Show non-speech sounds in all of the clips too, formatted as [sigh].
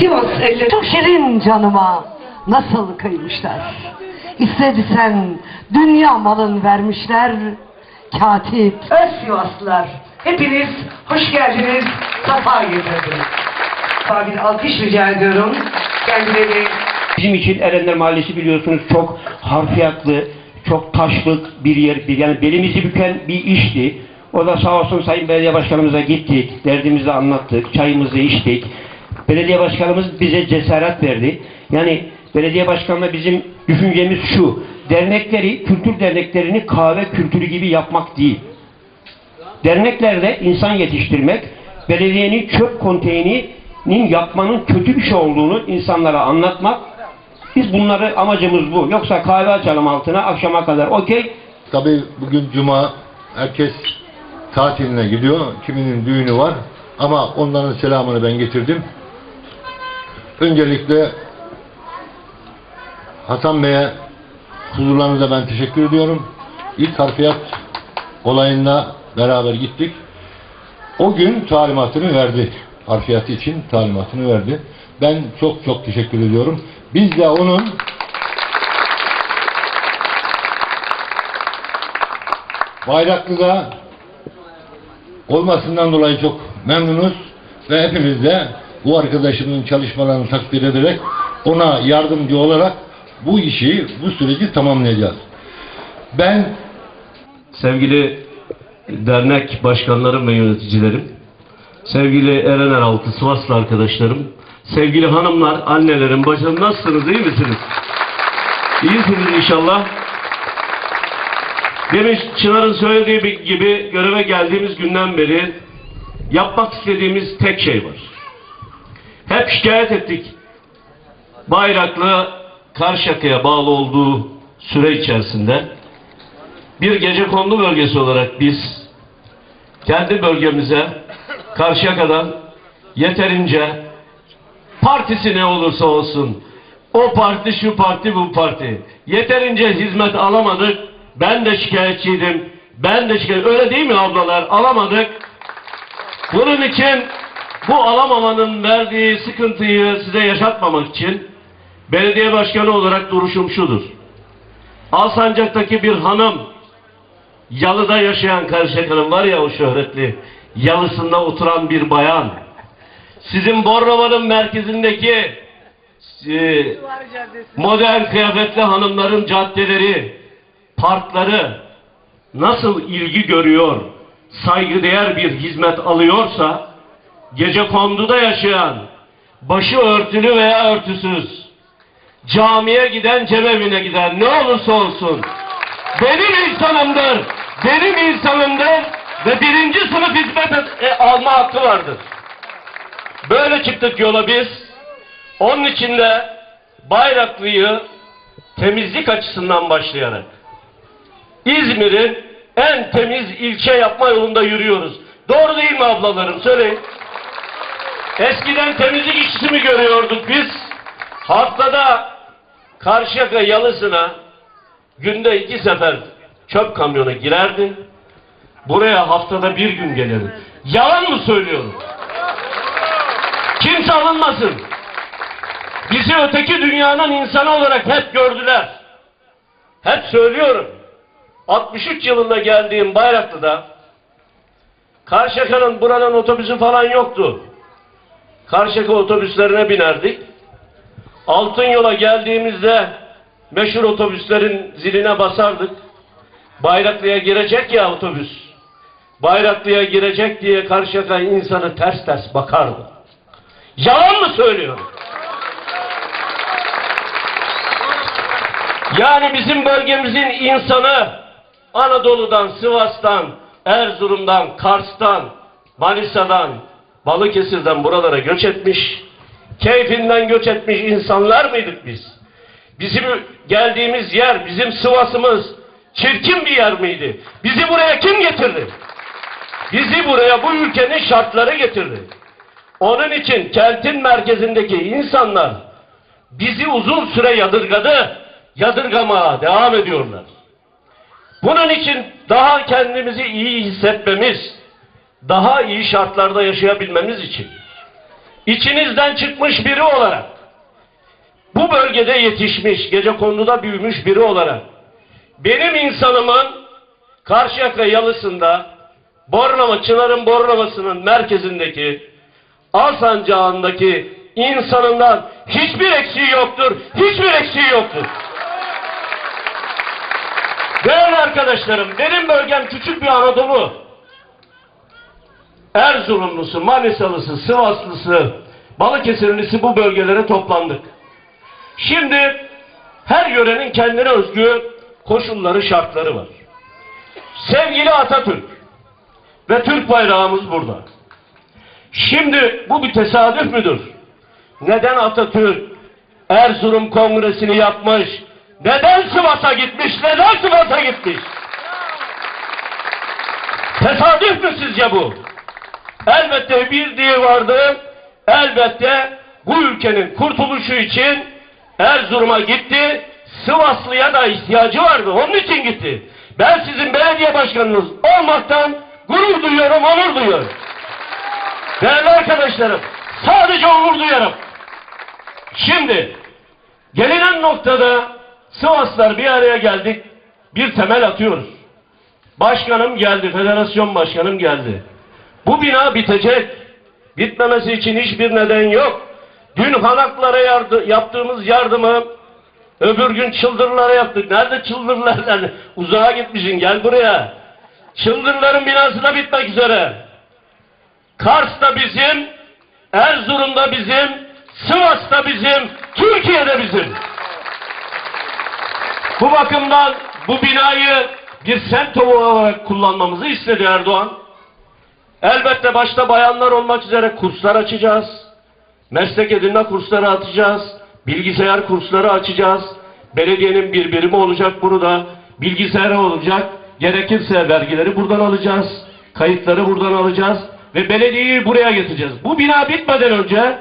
Sivas elleri çok şirin canıma nasıl kıymışlar. İstedisen dünya malın vermişler. Katip öz Sivaslılar. Hepiniz hoş geldiniz. Safa getirdiniz. Bir alkış rica ediyorum. Kendileri Bizim için Erenler Mahallesi biliyorsunuz çok harfiyatlı, çok taşlık bir yer, bir yani belimizi büken bir işti. O da sağ olsun Sayın Belediye Başkanımıza gittik, derdimizi anlattık, çayımızı içtik. Belediye Başkanımız bize cesaret verdi. Yani belediye başkanına bizim düşüncemiz şu, dernekleri, kültür derneklerini kahve kültürü gibi yapmak değil. Derneklerde insan yetiştirmek, belediyenin çöp konteynerinin yapmanın kötü bir şey olduğunu insanlara anlatmak. Biz bunları amacımız bu. Yoksa kahve açalım altına akşama kadar okey. Tabii bugün cuma herkes tatiline gidiyor. Kiminin düğünü var. Ama onların selamını ben getirdim. Öncelikle Hasan Bey'e huzurlarınıza ben teşekkür ediyorum. İlk harfiyat olayında beraber gittik. O gün talimatını verdi. Harfiyatı için talimatını verdi. Ben çok çok teşekkür ediyorum. Biz de onun Bayraklı'da olmasından dolayı çok memnunuz ve hepimiz de bu arkadaşımın çalışmalarını takdir ederek ona yardımcı olarak bu işi, bu süreci tamamlayacağız. Ben sevgili dernek başkanlarım ve yöneticilerim, sevgili Eren Eraltı Sivaslı arkadaşlarım, sevgili hanımlar, annelerim, bacım nasılsınız, iyi misiniz? İyisiniz inşallah. Demiş Çınar'ın söylediği gibi göreve geldiğimiz günden beri yapmak istediğimiz tek şey var. Hep şikayet ettik. Bayraklı Karşıyaka'ya bağlı olduğu süre içerisinde bir gece kondu bölgesi olarak biz kendi bölgemize Karşıyaka'dan yeterince partisi ne olursa olsun o parti şu parti bu parti yeterince hizmet alamadık. Ben de şikayetçiydim. Ben de şikayet öyle değil mi ablalar? Alamadık. Bunun için bu alamamanın verdiği sıkıntıyı size yaşatmamak için belediye başkanı olarak duruşum şudur Alsancak'taki bir hanım Yalı'da yaşayan Karşıyaka'nın var ya o şöhretli yalısında oturan bir bayan. Sizin Bornova'nın merkezindeki e, modern kıyafetli hanımların caddeleri, parkları nasıl ilgi görüyor, saygıdeğer bir hizmet alıyorsa, gece konduda yaşayan, başı örtülü veya örtüsüz, camiye giden, cemevine giden ne olursa olsun, benim insanımdır, benim insanımdır ve birinci sınıf hizmet et- e, alma hakkı vardır. Böyle çıktık yola biz. Onun için de Bayraklı'yı temizlik açısından başlayarak İzmir'in en temiz ilçe yapma yolunda yürüyoruz. Doğru değil mi ablalarım? Söyleyin. Eskiden temizlik işçisi mi görüyorduk biz? Haftada Karşıyaka yalısına günde iki sefer çöp kamyonu girerdi. Buraya haftada bir gün gelirdi. Yalan mı söylüyorum? Kimse alınmasın. Bizi öteki dünyanın insanı olarak hep gördüler. Hep söylüyorum. 63 yılında geldiğim Bayraklı'da Karşıyaka'nın buranın otobüsü falan yoktu. Karşıyaka otobüslerine binerdik. Altın yola geldiğimizde meşhur otobüslerin ziline basardık. Bayraklı'ya girecek ya otobüs. Bayraklı'ya girecek diye Karşıyaka insanı ters ters bakardı. Yalan mı söylüyorum? Yani bizim bölgemizin insanı Anadolu'dan, Sivas'tan, Erzurum'dan, Kars'tan, Manisa'dan, Balıkesir'den buralara göç etmiş, keyfinden göç etmiş insanlar mıydık biz? Bizim geldiğimiz yer, bizim Sivas'ımız çirkin bir yer miydi? Bizi buraya kim getirdi? Bizi buraya bu ülkenin şartları getirdi. Onun için kentin merkezindeki insanlar bizi uzun süre yadırgadı, yadırgamaya devam ediyorlar. Bunun için daha kendimizi iyi hissetmemiz, daha iyi şartlarda yaşayabilmemiz için içinizden çıkmış biri olarak, bu bölgede yetişmiş, gece konuda büyümüş biri olarak, benim insanımın Karşıyaka Yalısı'nda, Bornova, Çınar'ın Bornova'sının merkezindeki, Alsancağı'ndaki insanından hiçbir eksiği yoktur, hiçbir eksiği yoktur. Değerli arkadaşlarım, benim bölgem küçük bir Anadolu. Erzurumlusu, Manisalısı, Sivaslısı, Balıkesirlisi bu bölgelere toplandık. Şimdi her yörenin kendine özgü koşulları, şartları var. Sevgili Atatürk ve Türk bayrağımız burada. Şimdi bu bir tesadüf müdür? Neden Atatürk Erzurum Kongresi'ni yapmış? Neden Sivas'a gitmiş? Neden Sivas'a gitmiş? Tesadüf mü sizce bu? Elbette bir diye vardı. Elbette bu ülkenin kurtuluşu için Erzurum'a gitti. Sivaslı'ya da ihtiyacı vardı. Onun için gitti. Ben sizin belediye başkanınız olmaktan gurur duyuyorum, onur duyuyorum. Değerli arkadaşlarım, sadece onur duyarım. Şimdi, gelinen noktada Sivaslar bir araya geldik, bir temel atıyoruz. Başkanım geldi, federasyon başkanım geldi. Bu bina bitecek. Bitmemesi için hiçbir neden yok. Dün Hanaklara yardı, yaptığımız yardımı öbür gün Çıldırlara yaptık. Nerede Çıldırlar? [laughs] Yani uzağa gitmişsin gel buraya. Çıldırların binası da bitmek üzere. Kars da bizim, Erzurum da bizim, Sivas da bizim, Türkiye de bizim. Bu bakımdan bu binayı bir semt olarak kullanmamızı istedi Erdoğan. Elbette başta bayanlar olmak üzere kurslar açacağız. Meslek edinme kursları açacağız. Bilgisayar kursları açacağız. Belediyenin bir birimi olacak burada. Bilgisayarı olacak. Gerekirse vergileri buradan alacağız. Kayıtları buradan alacağız. Ve belediyeyi buraya getireceğiz. Bu bina bitmeden önce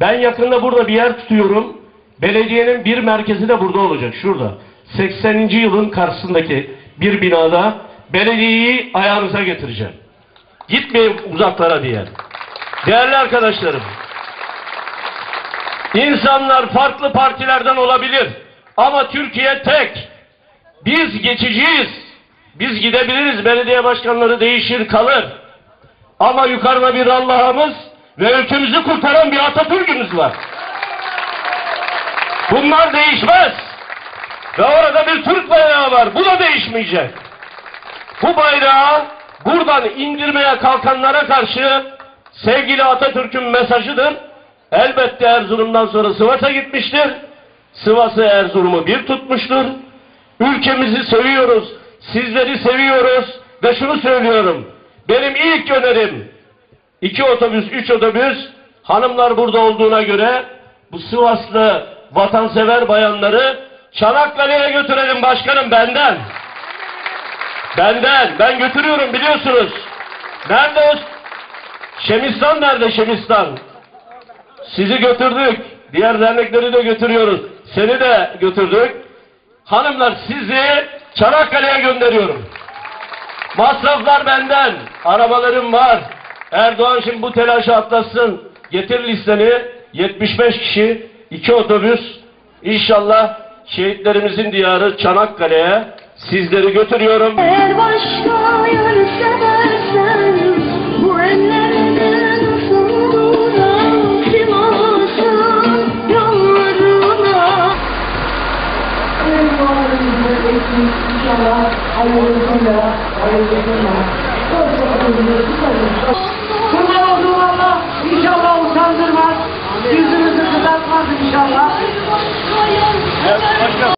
ben yakında burada bir yer tutuyorum. Belediyenin bir merkezi de burada olacak. Şurada. 80. yılın karşısındaki bir binada belediyeyi ayağınıza getireceğim. Gitmeyin uzaklara diye. Değerli arkadaşlarım, insanlar farklı partilerden olabilir ama Türkiye tek. Biz geçiciyiz. Biz gidebiliriz. Belediye başkanları değişir kalır. Ama yukarıda bir Allah'ımız ve ülkemizi kurtaran bir Atatürk'ümüz var. Bunlar değişmez. Ve orada bir Türk bayrağı var. Bu da değişmeyecek. Bu bayrağı buradan indirmeye kalkanlara karşı sevgili Atatürk'ün mesajıdır. Elbette Erzurum'dan sonra Sivas'a gitmiştir. Sivas'ı Erzurum'u bir tutmuştur. Ülkemizi seviyoruz. Sizleri seviyoruz. Ve şunu söylüyorum. Benim ilk önerim iki otobüs, üç otobüs hanımlar burada olduğuna göre bu Sivaslı vatansever bayanları Çanakkale'ye götürelim başkanım benden. Benden. Ben götürüyorum biliyorsunuz. Nerede o? Şemistan nerede Şemistan? Sizi götürdük. Diğer dernekleri de götürüyoruz. Seni de götürdük. Hanımlar sizi Çanakkale'ye gönderiyorum. Masraflar benden. Arabalarım var. Erdoğan şimdi bu telaşı atlasın. Getir listeni. 75 kişi, 2 otobüs. İnşallah şehitlerimizin diyarı Çanakkale'ye Sizleri götürüyorum. Eğer başka yönü seversen bu ellerden sonra inşallah utandırmaz. Yüzünüzü kızartmaz inşallah.